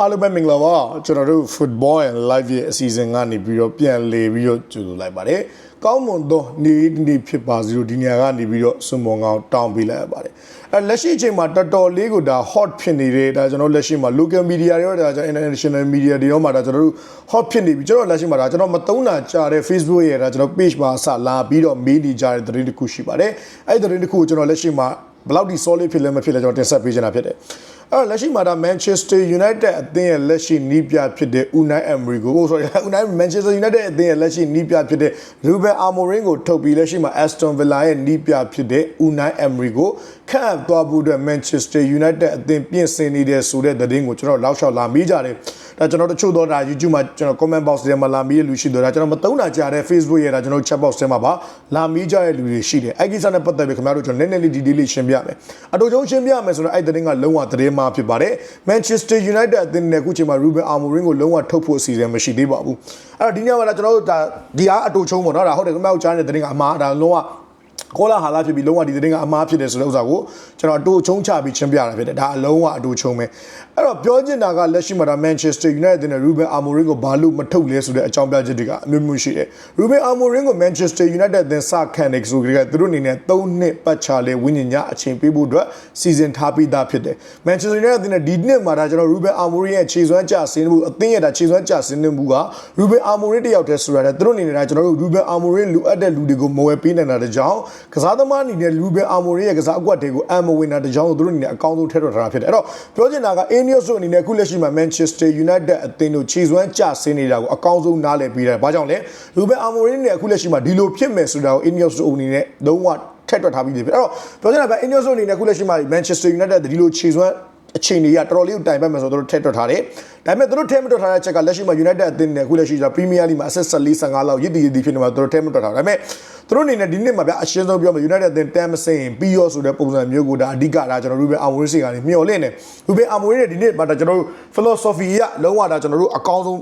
အားလုံးပဲမင်္ဂလာပါကျွန်တော်တို့ Football and Live ရဲ့အစီအစဉ်ကနေပြီးတော့ပြန်လည်ပြီးတော့ကြိုဆိုလိုက်ပါတယ်ကောင်းမွန်သောနေ့နေ့ဖြစ်ပါစေလို့ဒီနေရာကနေပြီးတော့စွန်မောင်ကောင်တောင်းပေးလိုက်ရပါတယ်အဲလက်ရှိအချိန်မှာတော်တော်လေးကိုဒါ hot ဖြစ်နေတယ်ဒါကျွန်တော်လက်ရှိမှာ local media တွေရောဒါကျွန်တော် international media တွေရောမှာဒါကျွန်တော်တို့ hot ဖြစ်နေပြီကျွန်တော်လက်ရှိမှာဒါကျွန်တော်မသုံးတာကြားတဲ့ Facebook ရဲ့ဒါကျွန်တော် page မှာအစလာပြီးတော့မေးနေကြတဲ့သတင်းတစ်ခုရှိပါတယ်အဲ့ဒီသတင်းတစ်ခုကိုကျွန်တော်လက်ရှိမှာဘယ်လောက်ဒီ solid ဖြစ်လဲမဖြစ်လဲကျွန်တော်တင်ဆက်ပေးချင်တာဖြစ်တယ် အဲ့တော့လက်ရှိမှာဒါ Manchester United အသင်းရဲ့လက်ရှိနီးပြဖြစ်တဲ့ Unai Emery ကို oh sorry Unai Manchester United အသင်းရဲ့လက်ရှိနီးပြဖြစ်တဲ့ Ruben Amorim ကိုထုတ်ပြီးလက်ရှိမှာ Aston Villa ရဲ့နီးပြဖြစ်တဲ့ Unai Emery ကိုခန့်အပ်သွားဖို့အတွက် Manchester United အသင်းပြင်ဆင်နေတဲ့ဆိုတဲ့သတင်းကိုကျွန်တော်လောက်လျှောက်လာမိကြတယ် ဒါကျွန်တော်တို့ချို့တော့ဒါ YouTube မှာကျွန်တော် comment box ထဲမှာလာမိတဲ့လူရှိတော့ဒါကျွန်တော်မသုံးတာကြားတဲ့ Facebook ရဲ့ဒါကျွန်တော် chat box ထဲမှာပါလာမိကြတဲ့လူတွေရှိတယ်အဲ့ဒီကိစ္စနဲ့ပတ်သက်ပြီးခင်ဗျားတို့ကျွန်တော်နည်းနည်းလေး detail လေးရှင်းပြမယ်အတူချုံရှင်းပြမယ်ဆိုတော့အဲ့သတင်းကလုံးဝသတင်းမှာဖြစ်ပါတယ် Manchester United အသင်းနဲ့အခုချိန်မှာ Ruben Amorim ကိုလုံးဝထုတ်ဖို့အစီအစဉ်မရှိသေးပါဘူးအဲ့တော့ဒီညမှာဒါကျွန်တော်တို့ဒါဒီအားအတူချုံပေါ့နော်ဒါဟုတ်တယ်ခင်ဗျားတို့ကြားနေတဲ့သတင်းကအမှားဒါလုံးဝ ကောလာဟာလာဖြစ်ပြီးလုံးဝဒီသတင်းကအမှားဖြစ်တယ်ဆိုတဲ့ဥစ္စာကိုကျွန်တော်အတူချုံချပြီးချင်းပြတာဖြစ်တယ်ဒါအလုံးဝအတူချုံပဲအဲ့တော့ပြောချင်တာကလက်ရှိမှာဒါ Manchester United နဲ့ Ruben Amorim ကိုဘာလို့မထုတ်လဲဆိုတဲ့အကြောင်းပြချက်တွေကအမျိုးမျိုးရှိတယ် Ruben Amorim ကို Manchester United အသင်းစခံနေဆိုကြတဲ့သူတို့အနေနဲ့3နှစ်ပတ်ချာလဲဝိညာဉ်ညအချိန်ပေးဖို့အတွက်စီစဉ်ထားပြီးသားဖြစ်တယ် Manchester United အသင်းနဲ့ဒီနှစ်မှာဒါကျွန်တော် Ruben Amorim ရဲ့ခြေစွမ်းကျဆင်းမှုအသင်းရဲ့ဒါခြေစွမ်းကျဆင်းမှုက Ruben Amorim တယောက်တည်းဆိုတာတဲ့သူတို့အနေနဲ့ဒါကျွန်တော်တို့ Ruben Amorim လူအပ်တဲ့လူတွေကိုမဝယ်ပေးနိုင်တာတကြောင်ကစားသမားအနေနဲ့ Ruben Amorim ရဲ့ကစားအကွက်တွေကိုအမဝင်တာတကြောင်သူတို့အနေနဲ့အကောင်းဆုံးထည့်ထွက်ထားတာဖြစ်တယ်အဲ့တော့ပြောချင်တာက Ineos တို့အနေနဲ့အခုလက်ရှိမှာ Manchester United အသင်းတို့ခြေစွမ်းကျဆင်းနေတာကိုအကောင်းဆုံးနားလည်ပေးတယ်။ဘာကြောင့်လဲ Ruben Amorim နဲ့အခုလက်ရှိမှာဒီလိုဖြစ်မယ်ဆိုတာကို Ineos တို့အနေနဲ့လုံးဝထက်တွက်ထားပြီးပြီ။အဲ့တော့ပြောချင်တာက Ineos တို့အနေနဲ့အခုလက်ရှိမှာ Manchester United ဒီလိုခြေစွမ်းအချိန်တွေကတော်တော်လေးကိုတိုင်ပတ်မယ်ဆိုတော့သူတို့ထည့်တွက်ထားတယ်။ဒါပေမဲ့သူတို့ထည့်မတွက်ထားတဲ့ချက်ကလက်ရှိမှာ United အသင်းနဲ့အခုလက်ရှိကျ Premier League မှာ assist 14 15လောက်ရည်တည်ရည်တည်ဖြစ်နေမှာသူတို့ထည့်မတွက်ထားဘူး။ဒါပေမဲ့ သူတို့အနေနဲ့ဒီနှစ်မှာဗျအရှင်းဆုံးပြောမယ် United အသင်းတမ်းမစင်ပြီးရောဆိုတဲ့ပုံစံမျိုးကိုဒါအဓိကဒါကျွန်တော်တို့ပဲ Amorim စီကနေမျှော်လင့်တယ်။ Ruben Amorim ရဲ့ဒီနှစ်မှာဒါကျွန်တော်တို့ philosophy ကလုံးဝဒါကျွန်တော်တို့အကောင်းဆုံး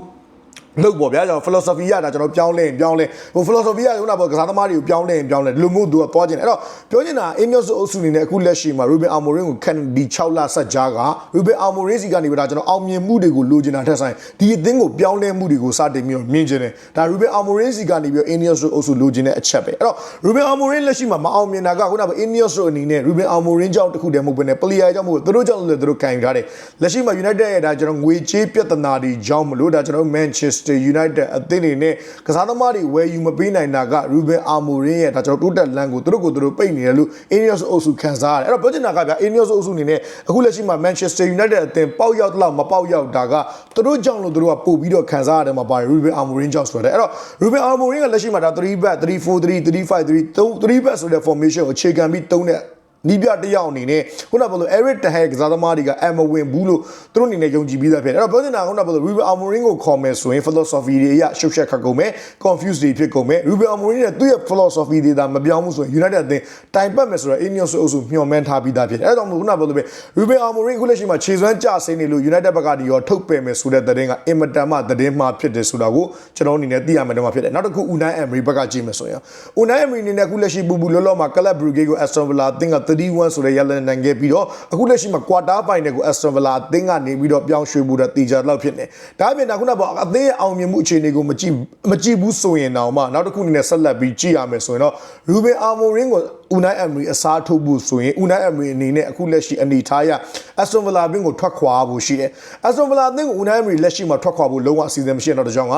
လို့ပေါ့ဗျာကျွန်တော် philosophy ရတာကျွန်တော်ပြောင်းလဲပြောင်းလဲဟို philosophy ရခုနကပေါ့ကစားသမားတွေကိုပြောင်းလဲပြောင်းလဲဒီလိုမျိုးသူကသွားခြင်းအဲ့တော့ပြောချင်တာ Ineos အုပ်စုအနေနဲ့အခုလက်ရှိမှာ Ruben Amorim ကိုခန့်ဒီ6လဆက်ကြားက Ruben Amorim စီကနေပြီးတော့ကျွန်တော်အောင်မြင်မှုတွေကိုလိုချင်တာထက်ဆိုင်ဒီအသင်းကိုပြောင်းလဲမှုတွေကိုစတင်ပြီးတော့မြင်ချင်တယ်ဒါ Ruben Amorim စီကနေပြီးတော့ Ineos အုပ်စုလိုချင်တဲ့အချက်ပဲအဲ့တော့ Ruben Amorim လက်ရှိမှာမအောင်မြင်တာကခုနက Ineos အနေနဲ့ Ruben Amorim ကြောင့်တခုတည်းမဟုတ်ဘဲနဲ့ player ကြောင့်မဟုတ်သူတို့ကြောင့်လည်းသူတို့ကင်ထားတယ်လက်ရှိမှာ United ရဲ့ဒါကျွန်တော်ငွေကြေးပြဿနာတွေကြောင့်မလို့ဒါကျွန်တော် Manchester United အသင်းတွေနဲ့ကစားသမားတွေဝယ်ယူမပေးနိုင်တာက Ruben Amorim ရဲ့ဒါကျွန်တော်တိုးတက်လန်းကိုသူတို့ကိုသူတို့ပိတ်နေတယ်လို့ Ineos အုပ်စုခံစားရတယ်အဲ့တော့ပြောချင်တာကဗျာ Ineos အုပ်စုအနေနဲ့အခုလက်ရှိမှာ Manchester United အသင်းပေါက်ရောက်တော့မပေါက်ရောက်တာကသူတို့ကြောင့်လို့သူတို့ကပို့ပြီးတော့ခံစားရတယ်မှာပါတယ် Ruben Amorim ကြောင့်ဆိုတယ်အဲ့တော့ Ruben Amorim ကလက်ရှိမှာဒါ3 back 3 4 3 3 5 3 3 back ဆိုတဲ့ formation ကိုအခြေခံပြီးတုံးတဲ့ နီးပြတစ်ယောက်အနေနဲ့ခုနကပြောလို့ Eric Ten Hag ကစားသမားတွေကအမဝင်ဘူးလို့သူတို့အနေနဲ့ယုံကြည်ပြီးသားဖြစ်တယ်အဲ့တော့ပြောချင်တာကခုနကပြောလို့ Ruben Amorim ကိုခေါ်မယ်ဆိုရင် philosophy တွေအရရှုပ်ရှက်ခတ်ကုန်မယ် confuse တွေဖြစ်ကုန်မယ် Ruben Amorim နဲ့သူ့ရဲ့ philosophy တွေဒါမပြောင်းဘူးဆိုရင် United အသင်းတိုင်ပတ်မယ်ဆိုတော့ Ineos အုပ်စုမျှော်မှန်းထားပြီးသားဖြစ်တယ်အဲ့တော့ခုနကပြောလို့ပဲ Ruben Amorim ခုလက်ရှိမှာခြေစွမ်းကျဆင်းနေလို့ United ဘက်ကဒီရောထုတ်ပယ်မယ်ဆိုတဲ့သတင်းကအင်မတန်မှသတင်းမှားဖြစ်တယ်ဆိုတာကိုကျွန်တော်အနေနဲ့သိရမယ်တော့မှဖြစ်တယ်နောက်တစ်ခု Unai Emery ဘက်ကကြည့်မယ်ဆိုရင် Unai Emery အနေနဲ့ခုလက်ရှိပူပူလောလောမှာ Club Brugge ကို Aston Villa အသင်းက31ဆိုတဲ့ရလန်နိုင်ခဲ့ပြီးတော့အခုလက်ရှိမှာ quarter final ကို Aston Villa အသင်းကနေပြီးတော့ပြောင်းရွှေ့ဖို့တဲ့တီချာလောက်ဖြစ်နေဒါအပြင်ဒါခုနကပေါ့အသင်းရဲ့အောင်မြင်မှုအခြေအနေကိုမကြည့်မကြည့်ဘူးဆိုရင်တော့မှနောက်တစ်ခုအနေနဲ့ဆက်လက်ပြီးကြည့်ရမယ်ဆိုရင်တော့ Ruben Amorim ကို Unai Emery အစားထိုးဖို့ဆိုရင် Unai Emery အနေနဲ့အခုလက်ရှိအနေထားရ Aston Villa ဘင်းကိုထွက်ခွာဖို့ရှိတယ် Aston Villa အသင်းကို Unai Emery လက်ရှိမှာထွက်ခွာဖို့လုံးဝအစီအစဉ်မရှိတဲ့တော့ကြောင့်က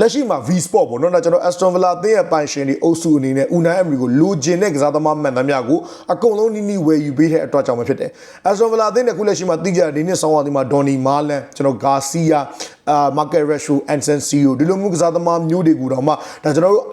လက်ရှိမှာ V Sport ပေါ့နော်ဒါကျွန်တော် Aston Villa အသင်းရဲ့ပိုင်ရှင်တွေအုပ်စုအနေနဲ့ Unai Emery ကိုလိုချင်တဲ့ကစားသမားမှန်သမျှကိုအကုန်လုံးနီးနီးဝယ်ယူပေးတဲ့အတွက်ကြောင့်ပဲဖြစ်တယ် Aston Villa အသင်းနဲ့ခုလက်ရှိမှာတိကျတဲ့ဒီနှစ်ဆောင်းပါးဒီမှာ Donny Marlan ကျွန်တော် Garcia အာ Market Rashford Anson Sio ဒီလိုမျိုးကစားသမားမျိုးတွေကိုတော့မှဒါကျွန်တော်တို့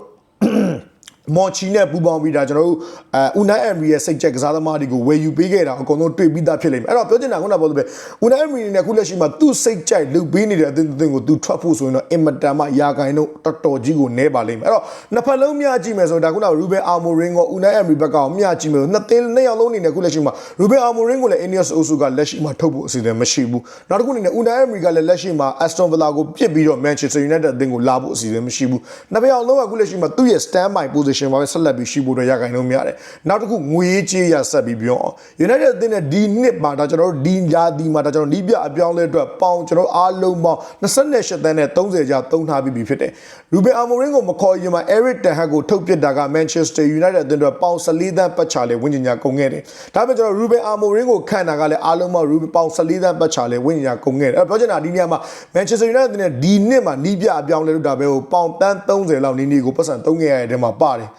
မော်ချီနဲ့ပူပေါင်းပြီးတာကျွန်တော်တို့အဲ Unai Emery ရဲ့စိတ်ချက်ကစားသမားတွေကိုဝယ်ယူပေးခဲ့တာအကုန်လုံးတွေ့ပြီးသားဖြစ်လိမ့်မယ်အဲ့တော့ပြောချင်တာခုနကပြောသလိုပဲ Unai Emery နဲ့အခုလက်ရှိမှာသူ့စိတ်ကြိုက်လုပ်ပေးနေတဲ့အသင်းအသင်းကိုသူထွက်ဖို့ဆိုရင်တော့အင်မတန်မှယာကိုင်တော့တော်တော်ကြီးကိုနဲပါလိမ့်မယ်အဲ့တော့နှစ်ဖက်လုံးမျှကြည့်မယ်ဆိုတော့ဒါခုနက Ruben Amorim ကို Unai Emery ဘက်ကမျှကြည့်မယ်နှစ်သင်းနှစ်ယောက်လုံးအနေနဲ့အခုလက်ရှိမှာ Ruben Amorim ကိုလည်း Ineos အုပ်စုကလက်ရှိမှာထုတ်ဖို့အစီအစဉ်မရှိဘူးနောက်တစ်ခုအနေနဲ့ Unai Emery ကလည်းလက်ရှိမှာ Aston Villa ကိုပြစ်ပြီးတော့ Manchester United အသင်းကိုလာဖို့အစီအစဉ်မရှိဘူးနှစ်ဖက်ယောက်လုံးကအခုလက်ရှိမှာသူ့ရဲ့ stand by position position မှာပဲဆက်လက်ပြီးရှိဖို့အတွက်ရခိုင်နှုန်းများတယ်နောက်တစ်ခုငွေရေးကြေးရဆက်ပြီးပြောအောင် United အသင်းနဲ့ဒီနှစ်မှာဒါကျွန်တော်တို့ဒီညာဒီမှာဒါကျွန်တော်နီးပြအပြောင်းလဲအတွက်ပေါင်ကျွန်တော်အားလုံးပေါင်း28သန်းနဲ့30ကျသုံးထားပြီးပြီဖြစ်တယ်ရူဘင်အာမိုရင်ကိုမခေါ်ရင်မှာ Eric Ten Hag ကိုထုတ်ပစ်တာက Manchester United အသင်းအတွက်ပေါင်14သန်းပတ်ချာလေဝင်းကျင်ညာကုန်ခဲ့တယ်ဒါပေမဲ့ကျွန်တော်ရူဘင်အာမိုရင်ကိုခန့်တာကလည်းအားလုံးပေါင်းရူဘင်ပေါင်14သန်းပတ်ချာလေဝင်းကျင်ညာကုန်ခဲ့တယ်အဲ့ပြောချင်တာဒီနေရာမှာ Manchester United အသင်းနဲ့ဒီနှစ်မှာနီးပြအပြောင်းလဲလုပ်တာပဲဟိုပေါင်တန်း30လောက်နီးနီးကိုပတ်စံသုံးခဲ့ရတဲ့ထဲမှာပါတယ်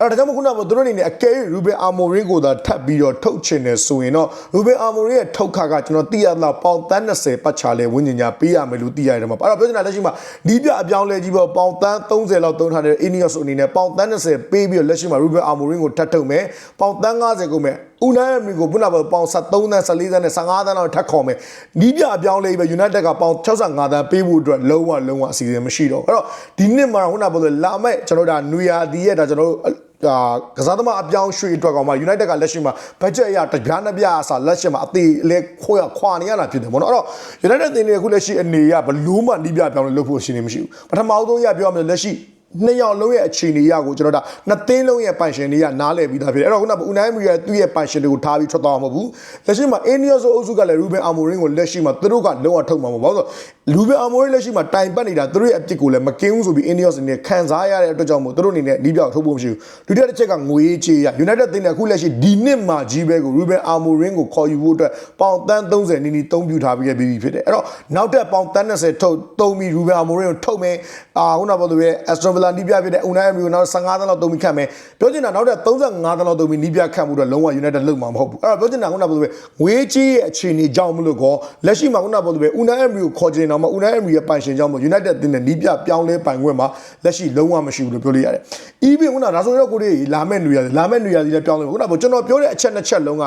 အဲ့ဒါကြောင့်မို့ခုနကသူတို့အနေနဲ့အကယ်၍ရူဘင်အာမိုရင်ကိုသာထပ်ပြီးတော့ထုတ်ချင်တယ်ဆိုရင်တော့ရူဘင်အာမိုရင်ရဲ့ထုတ်ခါကကျွန်တော်သိရလောက်ပေါင်တန်း20ပတ်ချာလဲဝင်းကျင်ညာပေးရမယ်လို့သိရတယ်မှာအဲ့တော့ပြောချင်တာလက်ရှိမှာဒီပြအပြောင်းလဲကြီးပေါ့ပေါင်တန်း30လောက်သုံးထားတဲ့ Ineos အနေနဲ့ပေါင်တန်း20ပေးပြီးတော့လက်ရှိမှာရူဘင်အာမိုရင်ကိုထပ်ထုတ်မယ်ပေါင်တန်း90ကုန်မယ် ဦးနိုင်မီကိုခုနကပေါင်73သန်း14သန်းနဲ့15သန်းလောက်ထပ်ခေါ်မယ်ဒီပြအပြောင်းလဲပဲ United ကပေါင်65သန်းပေးဖို့အတွက်လုံးဝလုံးဝအစီအစဉ်မရှိတော့အဲ့တော့ဒီနှစ်မှာခုနကပြောလို့လာမဲ့ကျွန်တော်တို့ဒါနွေရာသီရဲ့ဒါကျွန်တော်တို့ဒါကစားသမားအပြောင်းရွှေ့အတွက်ကောင်မှ United ကလက်ရှိမှာ budget အရတပြားနှစ်ပြားအစားလက်ရှိမှာအသေးလဲခွဲခွာနေရတာဖြစ်တယ်ပေါ့နော်အဲ့တော့ United တင်နေအခုလက်ရှိအနေရဘလို့မှနီးပြပြောင်းလဲလုပ်ဖို့ရှိနေမရှိဘူးပထမဆုံးရပြောရမယ်လက်ရှိ နှစ်ယောက်လုံးရဲ့အခြေအနေရကိုကျွန်တော်တို့နှစ်သိန်းလုံးရဲ့ပိုင်ရှင်တွေကနားလည်ပြီးသားဖြစ်တယ်အဲ့တော့ခုနကဦးနိုင်မီရဲ့သူ့ရဲ့ပိုင်ရှင်တွေကိုထားပြီးထွက်သွားမှာမဟုတ်ဘူးလက်ရှိမှာ Ineos အုပ်စုကလည်း Ruben Amorim ကိုလက်ရှိမှာသူတို့ကလုံးဝထုတ်မှာမဟုတ်ဘူးဘာလို့လဲဆိုတော့ Ruben Amorim လက်ရှိမှာတိုင်ပတ်နေတာသူတို့ရဲ့အပြစ်ကိုလည်းမကင်းဘူးဆိုပြီး Ineos အနေနဲ့ခံစားရတဲ့အတွက်ကြောင့်မို့သူတို့အနေနဲ့ဒီပြောက်ထုတ်ဖို့မရှိဘူးဒုတိယတစ်ချက်ကငွေရေးချေးရ United တင်တဲ့အခုလက်ရှိဒီနှစ်မှာကြီးပဲကို Ruben Amorim ကိုခေါ်ယူဖို့အတွက်ပေါင်တန်း30နီးနီးသုံးပြထားပြီးခဲ့ပြီးဖြစ်တယ်အဲ့တော့နောက်တက်ပေါင်တန်း30ထုတ်သုံးပြီး Ruben Amorim ကိုထုတ်မယ်အာခုနကပြောလို့ပဲ Aston Villa နီးပြဖြစ်တဲ့ Unai Emery ကိုနောက်15သန်းလောက်သုံးပြီးခတ်မယ်ပြောချင်တာနောက်တက်35သန်းလောက်သုံးပြီးနီးပြခတ်မှုတော့လုံးဝ United လုံမှာမဟုတ်ဘူးအဲ့တော့ပြောချင်တာခုနကပြောလို့ပဲငွေကြီးရဲ့အခြေအနေကြောင့်မလို့ကောလက်ရှိမှာခုနကပြောလို့ပဲ Unai Emery ကိုခေါ်ချင်တော့မှ Unai Emery ရဲ့ပိုင်ရှင်ကြောင့်မို့ United တင်တဲ့နီးပြပြောင်းလဲပိုင်ခွင့်မှာလက်ရှိလုံးဝမရှိဘူးလို့ပြောလို့ရတယ်။ even ခုနဒါဆိုတော့ကိုလေးလာမဲ့နေရာလာမဲ့နေရာစီလည်းပြောင်းလဲခုနကကျွန်တော်ပြောတဲ့အချက်နှစ်ချက်လုံးက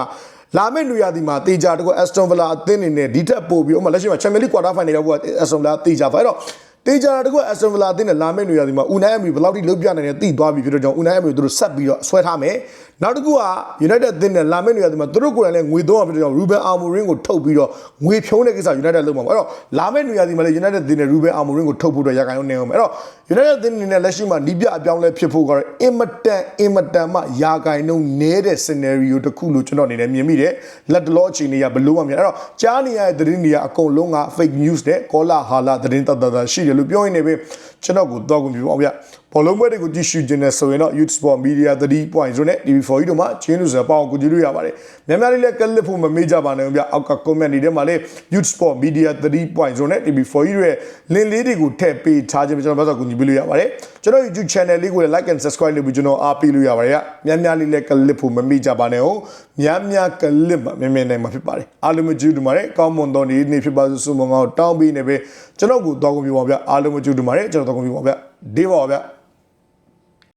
လာမယ့်နေရာဒီမှာတေချာတကွ Aston Villa အသင်းနေနဲ့ဒီထက်ပိုပြီးဥပမာလက်ရှိမှာ Champions League quarter final ရောက်ဖို့ Aston Villa တေချာပါအဲ့တော့ တေချာတကွ Aston Villa အသင်းနဲ့လာမယ့်နေရာဒီမှာ Unai Emery ဘယ်လောက်ထိလုပ်ပြနိုင်လဲသိသွားပြီဖြစ်တော့ကြောင့် Unai Emery တို့ဆက်ပြီးတော့ဆွဲထားမယ်နောက်တစ်ခုက United အသင်းနဲ့လာမယ့်နေရာဒီမှာသူတို့ကိုယ်တိုင်လည်းငွေသုံးအောင်ဖြစ်တော့ကြောင့် Ruben Amorim ကိုထုတ်ပြီးတော့ငွေဖြုံးတဲ့ကိစ္စ United လုပ်မှာပေါ့အဲ့တော့လာမယ့်နေရာဒီမှာလည်း United အသင်းနဲ့ Ruben Amorim ကိုထုတ်ဖို့တော့ရခိုင်အောင်နေအောင်အဲ့တော့ United အသင်းအနေနဲ့လက်ရှိမှာနီးပြအပြောင်းလဲဖြစ်ဖို့ကတော့အင်မတန်အင်မတန်မှရာဂိုင်နှုန်းနည်းတဲ့ scenario တစ်ခုလို့ကျွန်တော်အနေနဲ့မြင်မိတယ်လက်တလောအခြေအနေကဘလို့မှမမြင်အဲ့တော့ကြားနေရတဲ့သတင်းတွေကအကုန်လုံးက fake news နဲ့ကောလာဟာလာသတင်းတတ်တတ်ရှိတယ်လို့ပြောရင်းနေပဲကျွန်တော်ကိုတော့ကုန်ပြီပေါ့ဗျ ဘောလုံးပွဲတွေကိုကြည့်ရှုခြင်းနဲ့ဆိုရင်တော့ Youth Sport Media 3.0နဲ့ TV4 ကြီးတို့မှာချင်းလူစပေါင်းကိုကြည့်လို့ရပါတယ်များများလေးလည်းကလစ်ဖို့မမေ့ကြပါနဲ့ဗျအောက်က comment တွေထဲမှာလည်း Youth Sport Media 3.0နဲ့ TV4 ကြီးရဲ့ link လေးတွေကိုထည့်ပေးထားခြင်းကျွန်တော်ဘာသာကူညီပေးလို့ရပါတယ်ကျွန်တော် YouTube channel လေးကိုလည်း like and subscribe လုပ်ပြီးကျွန်တော်အားပေးလို့ရပါတယ်ဗျများများလေးလည်းကလစ်ဖို့မမေ့ကြပါနဲ့ဟုတ်များများကလစ်မှာမြင်မြင်နိုင်မှာဖြစ်ပါတယ်အားလုံးမကြည့်တူပါတယ်ကောင်းမွန်သောနေ့နေ့ဖြစ်ပါစေဆုမွန်ကောင်းတောင်းပေးနေပဲကျွန်တော်ကိုတော့ကုန်ပြပါဗျအားလုံးမကြည့်တူပါတယ်ကျွန်တော်တော့ကုန်ပြပါဗျဒီပါဗျ